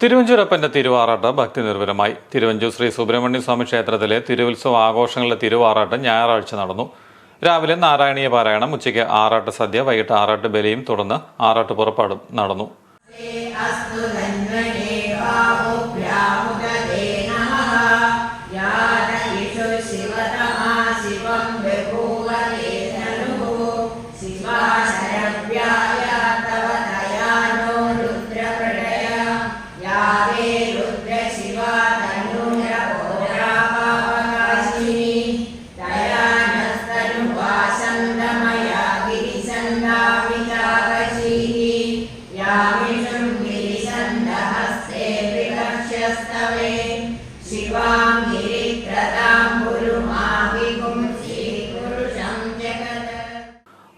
തിരുവഞ്ചൂരപ്പന്റെ തിരുവാറാട്ട് ഭക്തി നിർഭരമായി തിരുവഞ്ചൂർ ശ്രീ സുബ്രഹ്മണ്യ സ്വാമി ക്ഷേത്രത്തിലെ തിരുവുത്സവ ആഘോഷങ്ങളുടെ തിരുവാറാട്ട് ഞായറാഴ്ച നടന്നു. രാവിലെ നാരായണീയ പാരായണം ഉച്ചയ്ക്ക് ആറാട്ട് സദ്യ വൈകിട്ട് ആറാട്ട് ബലിയും തുടർന്ന് ആറാട്ട് പുറപ്പാടും നടന്നു ശിവം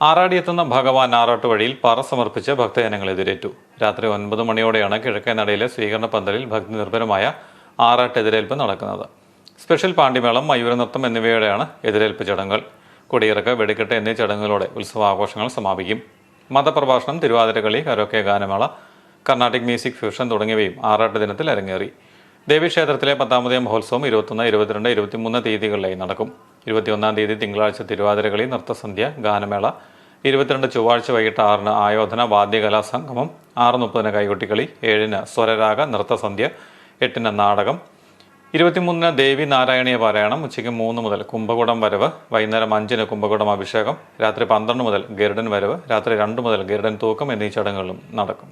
ആറാടിയെത്തുന്ന ഭഗവാൻ ആറാട്ട് വഴിയിൽ പറ സമർപ്പിച്ച് ഭക്തജനങ്ങൾ എതിരേറ്റു. രാത്രി ഒൻപത് മണിയോടെയാണ് കിഴക്കേ നടയിലെ സ്വീകരണ പന്തലിൽ ഭക്തി നിർഭരമായ ആറാട്ട് എതിരേൽപ്പ് നടക്കുന്നത്. സ്പെഷ്യൽ പാണ്ഡിമേളം മയൂര നൃത്തം എന്നിവയോടെയാണ് എതിരേൽപ്പ് ചടങ്ങുകൾ. കൊടിയിറക്ക് വെടിക്കെട്ട് എന്നീ ചടങ്ങുകളോടെ ഉത്സവാഘോഷങ്ങൾ സമാപിക്കും. മതപ്രഭാഷണം തിരുവാതിരകളി കരോക്കെ ഗാനമേള കർണാട്ടിക് മ്യൂസിക് ഫ്യൂഷൻ തുടങ്ങിയവയും ആറാട്ട് ദിനത്തിൽ അരങ്ങേറി. ദേവീക്ഷേത്രത്തിലെ പത്താമതേ മഹോത്സവം ഇരുപത്തൊന്ന് ഇരുപത്തിരണ്ട് ഇരുപത്തിമൂന്ന് തീയതികളിലായി നടക്കും. ഇരുപത്തിയൊന്നാം തീയതി തിങ്കളാഴ്ച തിരുവാതിരകളി നൃത്തസന്ധ്യ ഗാനമേള ഇരുപത്തിരണ്ട് ചൊവ്വാഴ്ച വൈകിട്ട് ആറിന് ആയോധന വാദ്യകലാ സംഗമം ആറ് മുപ്പതിന് കൈകൊട്ടിക്കളി ഏഴിന് സ്വരരാഗ നൃത്തസന്ധ്യ എട്ടിന് നാടകം ഇരുപത്തിമൂന്നിന് ദേവി നാരായണീയ പാരായണം ഉച്ചയ്ക്ക് മൂന്ന് മുതൽ കുംഭകുടം വരവ് വൈകുന്നേരം അഞ്ചിന് കുംഭകുടം അഭിഷേകം രാത്രി പന്ത്രണ്ട് മുതൽ ഗരുഡൻ വരവ് രാത്രി രണ്ട് മുതൽ ഗരുഡൻ തൂക്കം എന്നീ ചടങ്ങുകളും നടക്കും.